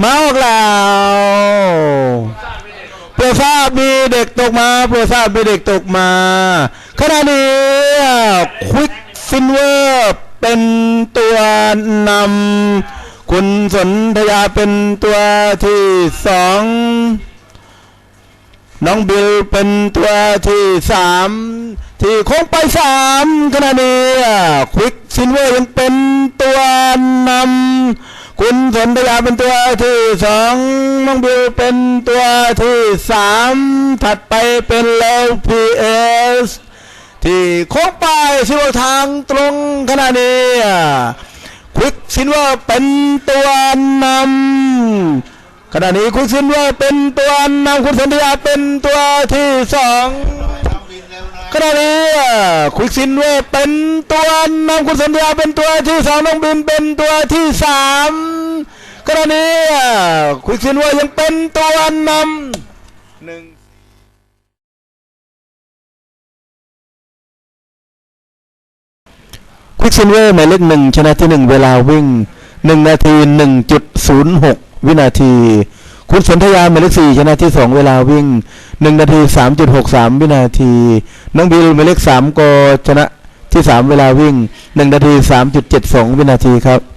มาออกแล้วโปรดทราบมีเด็กตกมาโปรดทราบมีเด็กตกมาขณะนี้ควิกฟินเวอร์เป็นตัวนำคุณสนธยาเป็นตัวที่สองน้องบิลเป็นตัวที่สามที่โค้งไปสามขณะนี้ควิกซินเวอร์ยังเป็นตัวนำ คุณสนธยาเป็นตัวที่สองน้องบิลเป็นตัวที่สามถัดไปเป็นเลวพีเอสที่โค้งไปสิวทางตรงขณะนี้ควิกซินวอร์เป็นตัวนำขณะนี้คุณซินว่าเป็นตัวนำคุณสนติยาเป็นตัวที่สองขณะนี้คุณซินว่าเป็นตัวนำคุณสันติยาเป็นตัวที่สองน้องบินเป็นตัวที่สาม ขณะนี้คุณซินว่ายังเป็นตัวนำหนึ่งควิกซินเวอร์หมายเลขหนึ่งชนะที่หนึ่งเวลาวิ่งหนึ่งนาทีหนึ่งจุดศูนย์หกวินาที คุณสนธยาหมายเลขสี่ชนะที่สองเวลาวิ่งหนึ่งนาทีสามจุดหกสามวินาที น้องบิลหมายเลขสามก็ชนะที่สามเวลาวิ่งหนึ่งนาทีสามจุดเจ็ดสองวินาทีครับ